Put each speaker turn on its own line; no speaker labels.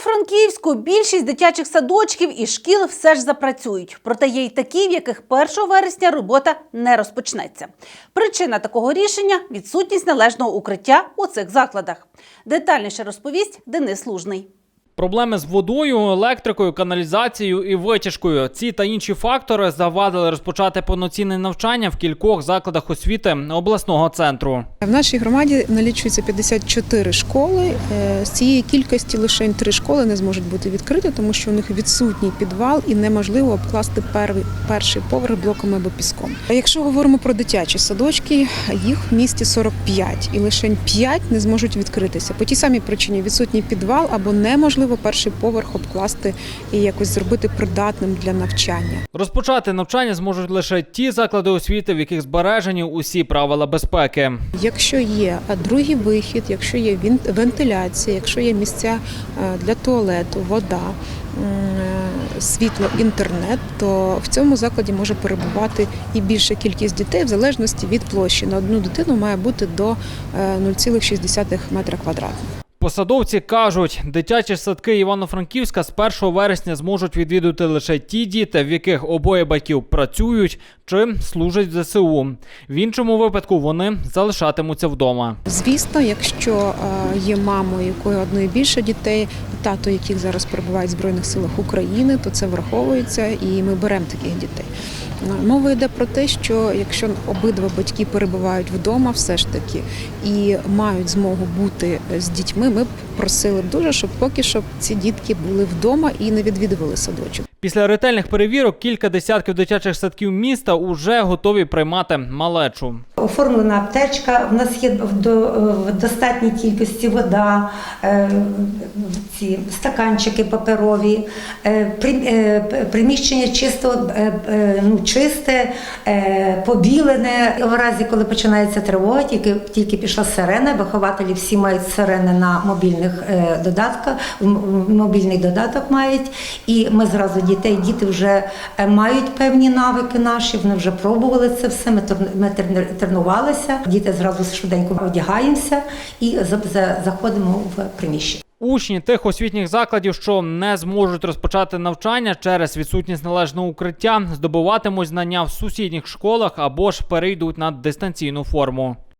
Івано-Франківську більшість дитячих садочків і шкіл все ж запрацюють. Проте є й такі, в яких 1 вересня робота не розпочнеться. Причина такого рішення відсутність належного укриття у цих закладах. Детальніше розповість Денис Лужний.
Проблеми з водою, електрикою, каналізацією і витяжкою. Ці та інші фактори завадили розпочати повноцінне навчання в кількох закладах освіти обласного центру.
В нашій громаді налічується 54 школи. Е, З цієї кількості лише три школи не зможуть бути відкриті, тому що у них відсутній підвал і неможливо обкласти перший поверх блоками або піском. Якщо говоримо про дитячі садочки, їх в місті 45 і лише 5 не зможуть відкритися. По тій самій причині відсутній підвал або неможливо перший поверх обкласти і якось зробити придатним для навчання.
Розпочати навчання зможуть лише ті заклади освіти, в яких збережені усі правила безпеки.
Якщо є другий вихід, якщо є вентиляція, якщо є місця е, для туалету, вода, е, світло, інтернет, то в цьому закладі може перебувати і більша кількість дітей в залежності від площі. На одну дитину має бути до е, 0,6 метра квадратних.
Посадовці кажуть, дитячі садки Івано-Франківська з 1 вересня зможуть відвідати лише ті діти, в яких обоє батьків працюють чи служать в ЗСУ. В іншому випадку вони залишатимуться вдома.
Звісно, якщо е, є мамою, якої одної більше дітей, тато яких зараз перебувають в Збройних силах України, то це враховується і ми беремо таких дітей. Е, Мова йде про те, що якщо обидва батьки перебувають вдома, все ж таки і мають змогу бути з дітьми, ми б просили дуже, щоб поки що ці дітки були вдома і не відвідували садочок.
Після ретельних перевірок кілька десятків дитячих садків міста уже готові приймати малечу.
Оформлена аптечка, в нас є в до- в достатній кількості вода, е, ці стаканчики паперові, е, е, приміщення чисто ну, чисте, побілене. В разі, коли починається тривога, тільки, тільки пішла сирена, вихователі всі мають сирени на мобільних додатках, мобільний додаток мають, і ми зразу дітей, діти вже мають певні навики наші, вони вже пробували це все. Ми, тренувалися. Діти зразу швиденько одягаємося і за- за- заходимо в приміщення.
Учні тих освітніх закладів, що не зможуть розпочати навчання через відсутність належного укриття, здобуватимуть знання в сусідніх школах або ж перейдуть на дистанційну форму.